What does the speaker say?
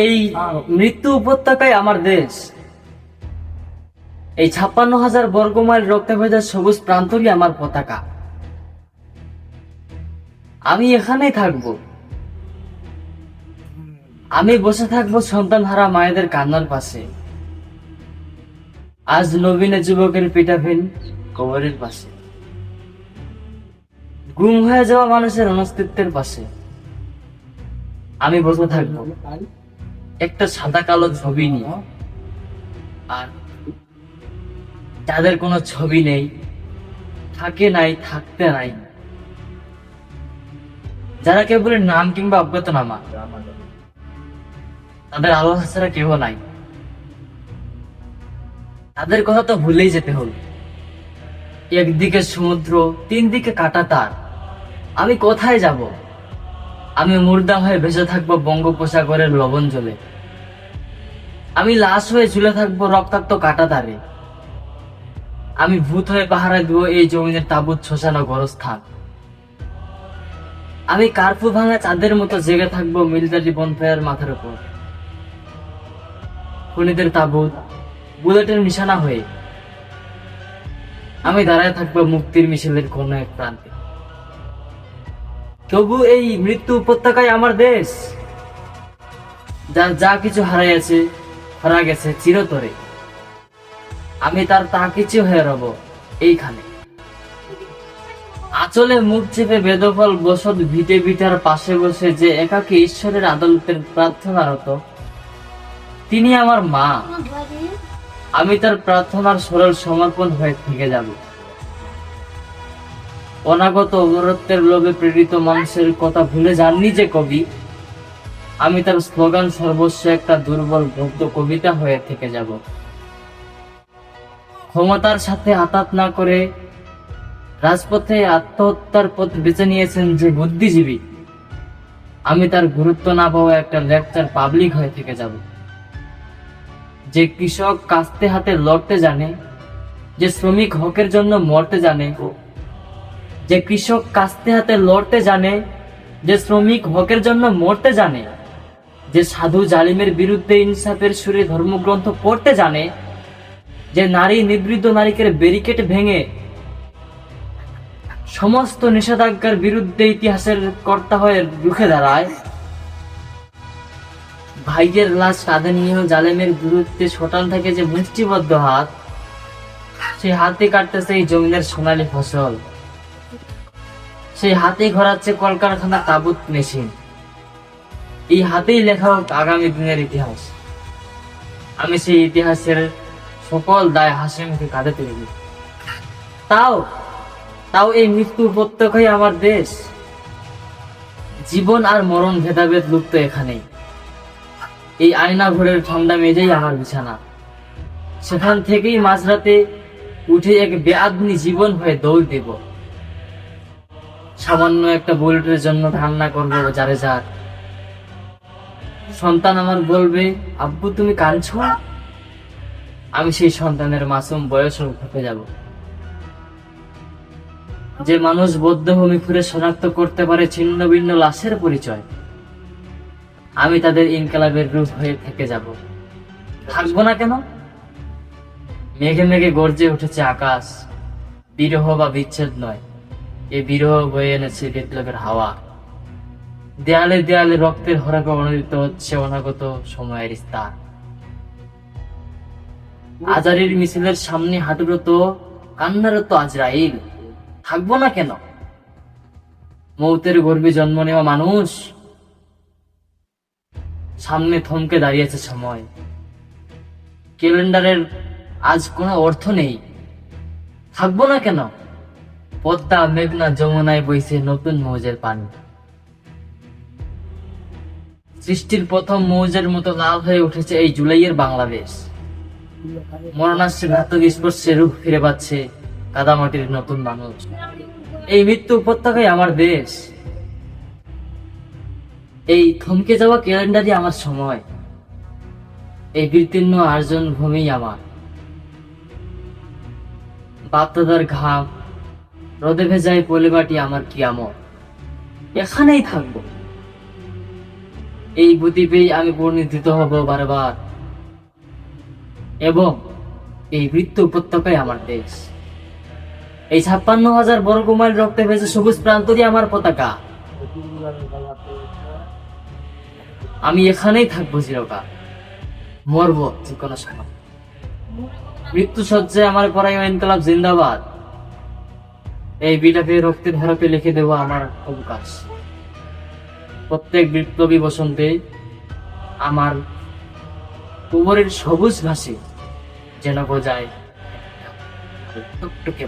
এই মৃত্যু উপত্যকায় আমার দেশ। এই ছাপ্পান্ন হাজার বর্গমাইল রক্তে ভেজা সবুজ প্রান্তরই আমার পতাকা। আমি এখানেই থাকব। আমি বসে থাকব সন্তান হারা মায়েদের কান্নার পাশে। আজ নবীনে যুবকের পিঠাফিন কবরের পাশে। গুম হয়ে যাওয়া মানুষের অনস্তিত্বের পাশে। আমি বসে থাকব। একটা সাদা কালো ছবি নিয়ে, আর যাদের কোনো ছবি নেই, থাকে নাই, থাকতে নাই। যারা কেবল নাম কিংবা অজ্ঞাতনামা তাদের আল্লাহ ছাড়া কেউ নাই। তাদের কথা তো ভুলেই যেতে হল। একদিকে সমুদ্র তিন দিকে কাটা তার আমি কোথায় যাব? আমি মুর্দা হয়ে ভেসে থাকব বঙ্গোপসাগরের লবণ জলে। আমি লাশ হয়ে ঝুলে থাকব রক্তাক্ত কাটা তারে আমি ভূত হয়ে পাহারা দিব এই জমিনের তাবুত শ্মশান গরস্থান। আমি কার্পু ভাঙা চাঁদের মতো জেগে থাকব মিলিটারি বনফায়ার মাথার উপর। খুনিদের তাবুত, বুলেটের নিশানা হয়ে। আমি দাঁড়ায় থাকব মুক্তির মিছিলের কোন এক প্রান্তে। তবু এই মৃত্যু উপত্যকায় আমার দেশ। যার যা কিছু হারাইয়াছে, হারা গেছে চিরতরে। আমি তার তা কিছু হয়ে রব এইখানে। আচলে মুখ চেপে বেদফল বসত ভিটে ভিটার পাশে বসে যে একাকে ঈশ্বরের আদালতের প্রার্থনারত তিনি আমার মা। আমি তার প্রার্থনার সরল সমর্পণ হয়ে থেকে যাব। অনাগত অমরত্বের লোভে প্রেরিত মানুষের কথা ভুলে যাননি যে কবি? আমি তার স্লোগান সর্বস্ব একটা দুর্বল গদ্য কবিতা হয়ে থেকে যাব। ক্ষমতার সাথে আতাত না করে রাজপথে আত্মহত্যার পথ বেছে নিয়েছেন যে বুদ্ধিজীবী। আমি তার গুরুত্ব না পাওয়া একটা লেকচার পাবলিক হয়ে থেকে যাব। যে কৃষক কাস্তে হাতে লড়তে জানে, যে শ্রমিক হকের জন্য মরতে জানে যে কৃষক কাস্তে হাতে লড়তে জানে, যে শ্রমিক হকের জন্য মরতে জানে, যে সাধু জালিমের বিরুদ্ধে ইনসাফের সুরে ধর্মগ্রন্থ পড়তে জানে, যে নারী নিবৃদ্ধ নারীকের ব্যারিকেড ভেঙে সমস্ত নিষেধাজ্ঞার বিরুদ্ধে ইতিহাসের কর্তা হয়ে রুখে দাঁড়ায়। ভাইয়ের লাশ কাঁধে নিয়েও জালেমের বিরুদ্ধে শটান থাকে যে মুষ্টিবদ্ধ হাত সেই হাতে কাটতেছে এই জমিনের সোনালী ফসল। সেই হাতে ঘোরাচ্ছে কলকারখানা তাবুত মেশিন। এই হাতেই লেখা হোক আগামী দিনের ইতিহাস। আমি সেই ইতিহাসের সকল দায় হাসি মুখে কাঁধে তুলে দিই। তাও তাও এই মৃত্যু উপত্যকাই আমার দেশ। জীবন আর মরণ ভেদাভেদ লুপ্ত এখানেই। এই আয়না ঘরের ঠান্ডা মেজেই আমার বিছানা। সেখান থেকেই মাঝরাতে উঠে এক বেআদনি জীবন হয়ে দৌড় দেব। সামান্য একটা বুলেটের জন্য কান্না করব যারে যার। সন্তান আমার বলবে, আব্বু, তুমি কাঁদছো? আমি সেই সন্তানের মাসুম বয়স উঠে যাব। যে মানুষ বৌদ্ধভূমি ঘুরে শনাক্ত করতে পারে ছিন্ন ভিন্ন লাশের পরিচয়, আমি তাদের ইনকালাবের রূপ হয়ে থেকে যাব। থাকব না কেন? মেঘে মেঘে গর্জে উঠেছে আকাশ, বিরহ বা বিচ্ছেদ নয়। এ বিরহ বয়ে এনেছে বিপ্লবের হাওয়া। দেয়ালে দেয়ালে রক্তের হরাকে অনুদিত হচ্ছে অনাগত সময়ের স্থান। আজারির মিছিলের সামনে হাঁটুরত কান্নারত আজরাইল, থাকব না কেন? মৌতের গর্বে জন্ম নেওয়া মানুষ। সামনে থমকে দাঁড়িয়েছে সময়। ক্যালেন্ডারের আজ কোনো অর্থ নেই। থাকব না কেন? পদ্মা মেঘনা যমুনায় বইছে নতুন মৌজের পানি। সৃষ্টির প্রথম মৌজের মতো লাল হয়ে উঠেছে এই জুলাইয়ের বাংলাদেশ। মরণাশ্রী ঘাতক স্পর্শে রূপ ফিরে পাচ্ছে কাদামাটির নতুন মানুষ এই মৃত্যু উপত্যকায় আমার দেশ। এই থমকে যাওয়া ক্যালেন্ডারই আমার সময়। এই বিতীর্ণ আর্জন ভূমি আমার। বাপদাদার ঘাম রোদে ভেজায় পলিমাটি আমার কিয়ামত এখানেই থাকব। এই গতি পেয়ে আমি পরিণত হব বারবার। এবং এই মৃত্যু উপত্যকাই আমার দেশ। এই ছাপ্পান্ন হাজার বর্গ মাইল রক্তে ভেসে সবুজ প্রান্তরই আমার পতাকা। আমি এখানেই থাকব চিরকাল। মরবো যে কোনো সময়। মৃত্যু সজ্জায় আমার পড়াই ইনকলাব জিন্দাবাদ। এই বিটাকে রক্তের ধারাতে লিখে দেব আমার অবকাশ। প্রত্যেক বিপ্লবী বসন্তে আমার কোমরের সবুজ ঘাসে যেন বোঝায় টুকটুকে